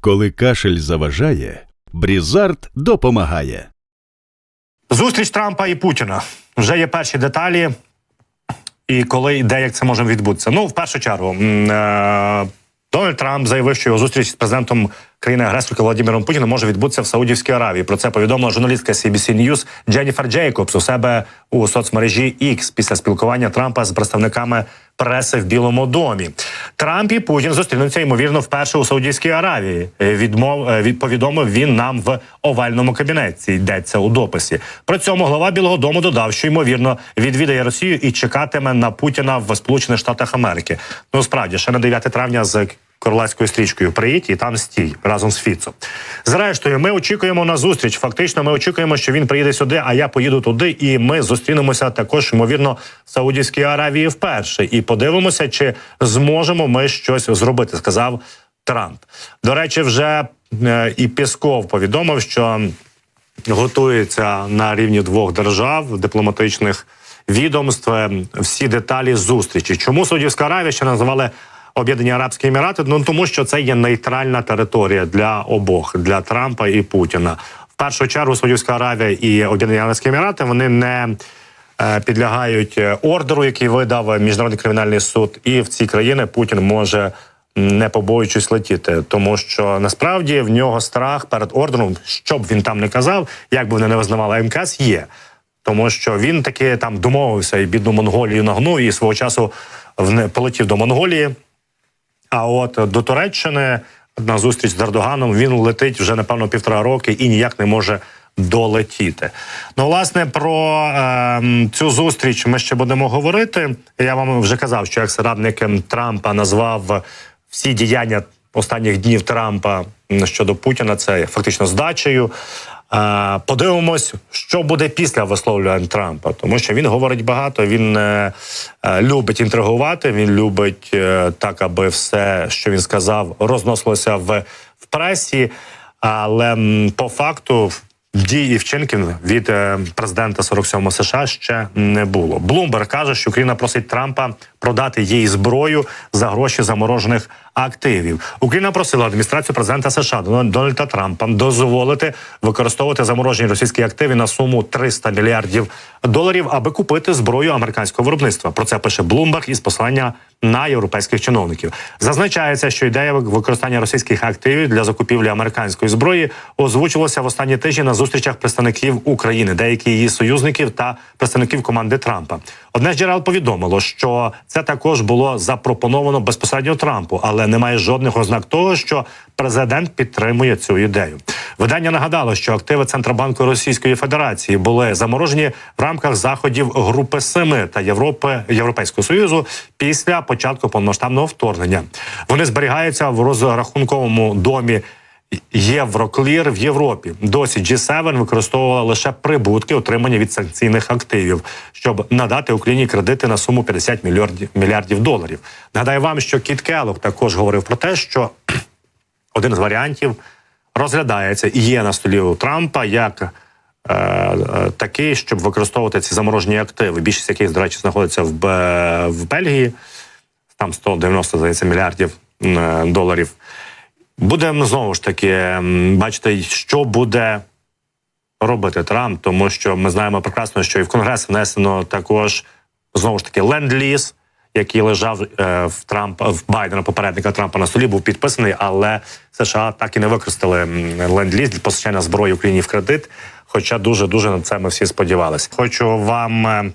Коли кашель заважає, Брізард допомагає. Зустріч Трампа і Путіна. Вже є перші деталі. І коли і де як це може відбутися. Ну, в першу чергу, е, Дональд Трамп заявив, що його зустріч з президентом країни агресорки Володимиром Путіним може відбутися в Саудівській Аравії. Про це повідомила журналістка CBC News Дженніфер Джейкобс у себе у соцмережі X після спілкування Трампа з представниками преси в Білому домі. Трамп і Путін зустрінуться ймовірно вперше у Саудівській Аравії. Відмов е, від повідомив він нам в овальному кабінеті. Йдеться у дописі. При цьому глава Білого Дому додав, що ймовірно відвідає Росію і чекатиме на Путіна в Сполучених Штатах Америки. Ну справді ще на 9 травня з королевською стрічкою приїдь і там стій разом з Фіцо. Зрештою, ми очікуємо на зустріч. Фактично, ми очікуємо, що він приїде сюди, а я поїду туди, і ми зустрінемося також, ймовірно, в Саудівській Аравії вперше. І подивимося, чи зможемо ми щось зробити, сказав Трамп. До речі, вже е, і Пісков повідомив, що готується на рівні двох держав дипломатичних відомств е, всі деталі зустрічі. Чому Саудівська Аравія ще називали Об'єднані Арабські Емірати? Ну тому що це є нейтральна територія для обох для Трампа і Путіна. В першу чергу Саудівська Аравія і Об'єднані Арабські Емірати вони не е, підлягають е, ордеру, який видав міжнародний кримінальний суд, і в ці країни Путін може. Не побоюючись летіти, тому що насправді в нього страх перед ордером, що б він там не казав, як би вони не визнавали МКС, є. Тому що він таки там домовився і бідну Монголію нагнув і свого часу вне- полетів до Монголії. А от до Туреччини на зустріч з Ердоганом він летить вже напевно півтора роки і ніяк не може долетіти. Ну, власне, про е, цю зустріч ми ще будемо говорити. Я вам вже казав, що як радник Трампа назвав всі діяння останніх днів Трампа щодо Путіна, це фактично здачею. Подивимось, що буде після висловлювань Трампа, тому що він говорить багато. Він е, е, любить інтригувати. Він любить е, так, аби все, що він сказав, розносилося в, в пресі. Але по факту дій і вчинків від е, президента 47 США ще не було. Блумберг каже, що Україна просить Трампа продати їй зброю за гроші заморожених активів. Україна просила адміністрацію президента США Дональда Трампа дозволити використовувати заморожені російські активи на суму 300 мільярдів доларів, аби купити зброю американського виробництва. Про це пише Блумберг із послання на європейських чиновників. Зазначається, що ідея використання російських активів для закупівлі американської зброї озвучувалася в останні тижні на зустрічах представників України, деяких її союзників та представників команди Трампа. Одне з джерел повідомило, що це також було запропоновано безпосередньо Трампу, але немає жодних ознак того, що президент підтримує цю ідею. Видання нагадало, що активи Центробанку Російської Федерації були заморожені в рамках заходів Групи Семи та Європи Європейського союзу після початку повномасштабного вторгнення. Вони зберігаються в розрахунковому домі. Євроклір в Європі досі G7 використовувала лише прибутки, отримані від санкційних активів, щоб надати Україні кредити на суму 50 мільярдів мільярдів доларів. Нагадаю вам, що Кіт Келлог також говорив про те, що один з варіантів розглядається і є на столі у Трампа як е, е, такий, щоб використовувати ці заморожені активи. Більшість яких, до речі, знаходиться в, в Бельгії, там 190 здається, мільярдів е, доларів. Будемо знову ж таки бачити, що буде робити Трамп, тому що ми знаємо прекрасно, що і в Конгрес внесено також знову ж таки ленд-ліз, який лежав е, в Трампа в Байдена, попередника Трампа на столі, був підписаний, але США так і не використали ленд-ліз для постачання зброї Україні в кредит. Хоча дуже дуже на це ми всі сподівалися. Хочу вам. е,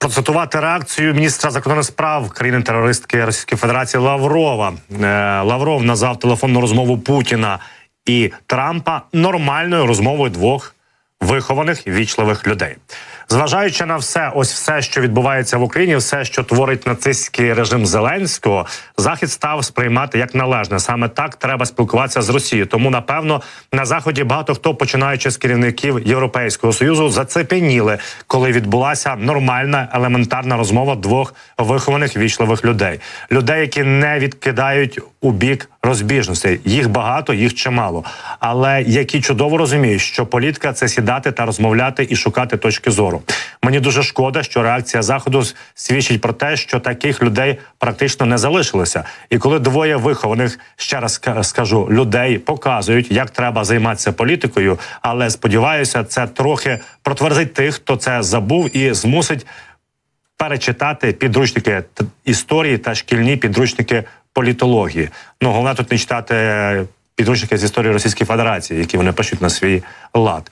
Процитувати реакцію міністра закордонних справ країни-терористки Російської Федерації Лаврова. Е, Лавров назвав телефонну розмову Путіна і Трампа нормальною розмовою двох вихованих вічливих людей. Зважаючи на все, ось все, що відбувається в Україні, все, що творить нацистський режим Зеленського, захід став сприймати як належне. Саме так треба спілкуватися з Росією. Тому, напевно, на заході багато хто, починаючи з керівників Європейського союзу, зацепеніли, коли відбулася нормальна елементарна розмова двох вихованих вічливих людей, людей, які не відкидають у бік розбіжностей. Їх багато, їх чимало, але які чудово розуміють, що політика це сідати та розмовляти і шукати точки зору. Мені дуже шкода, що реакція заходу свідчить про те, що таких людей практично не залишилося. І коли двоє вихованих, ще раз скажу, людей показують, як треба займатися політикою, але сподіваюся, це трохи протверзить тих, хто це забув, і змусить перечитати підручники історії та шкільні підручники політології. Ну головне тут не читати підручники з історії Російської Федерації, які вони пишуть на свій лад.